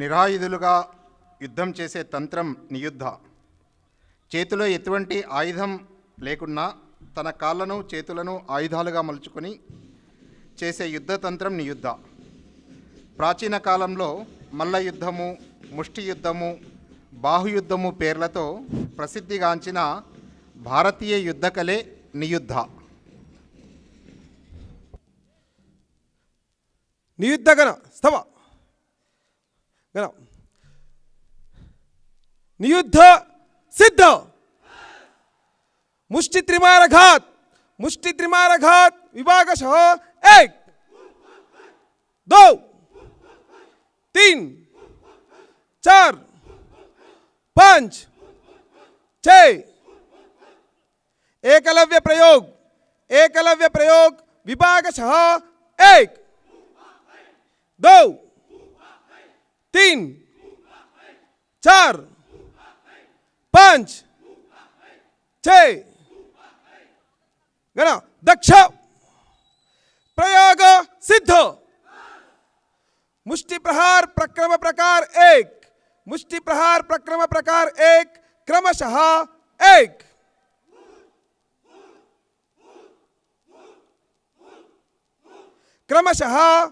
నిరాయుధులుగా యుద్ధం చేసే తంత్రం నియుద్ధ. చేతిలో ఎటువంటి ఆయుధం లేకున్నా తన కాళ్ళను చేతులను ఆయుధాలుగా మలుచుకొని చేసే యుద్ధ తంత్రం నియుద్ధ. ప్రాచీన కాలంలో మల్ల యుద్ధము ముష్టి యుద్ధము బాహుయుద్ధము పేర్లతో ప్రసిద్ధిగాంచిన భారతీయ యుద్ధకలే నియుద్ధ. నియుద్ధగణ స్తవ. गण। नियुद्ध सिद्ध। मुष्टि त्रिमार घात। मुष्टि त्रिमार घात विभागशः एक। दो। तीन। चार। पाँच। छ। एकलव्य प्रयोग। एकलव्य प्रयोग, विभाग विभागशः एक। दो। तीन, चार, पाँच, छ। दक्ष। प्रयोग सिद्ध। मुष्टि प्रहार प्रक्रम प्रकार एक। मुष्टि प्रहार प्रक्रम प्रकार एक। क्रमशः एक। क्रमशः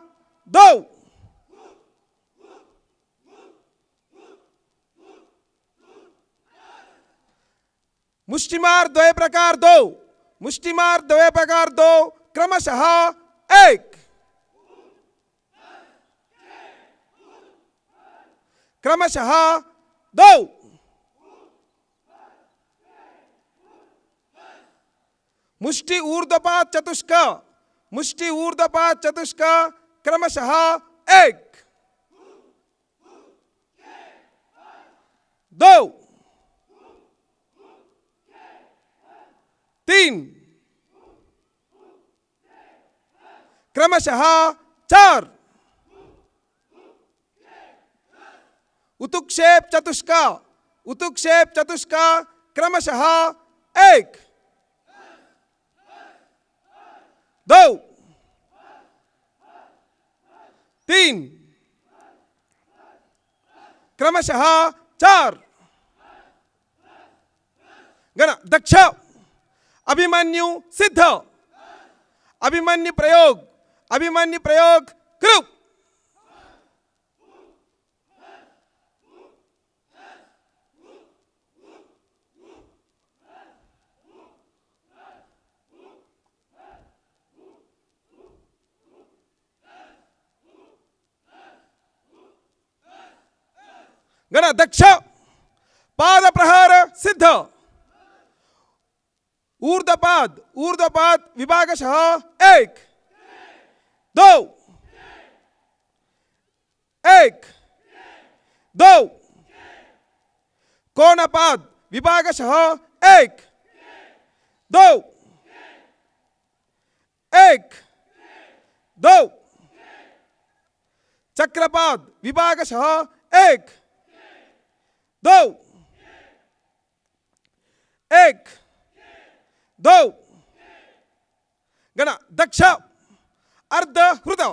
दो। मुष्टिमार द्वय प्रकार दो। मुष्टिमार द्वय प्रकार दो, क्रमशः एक। क्रमशः दो। मुष्टि ऊर्ध्वपात चतुष्क। मुष्टि ऊर्ध्वपात चतुष्क, क्रमशः एक। दो। तीन क्रमशः चार उतुक्षेप चतुष्का उतुक्षेप चतुष्का क्रमशः एक दो तीन क्रमशः चार गण दक्ष अभिमन्यु सिद्ध। अभिमन्यु प्रयोग। अभिमन्यु प्रयोग कृप गण दक्ष पाद प्रहार सिद्ध। ऊर्ध्वपाद ऊर्ध्वपाद विभागशः एक। दो। एक। दो। कोणपाद विभागशः एक। दो। एक। दो। चक्रपाद विभागशः एक। दो। एक। दो गण दक्ष अर्ध हृदय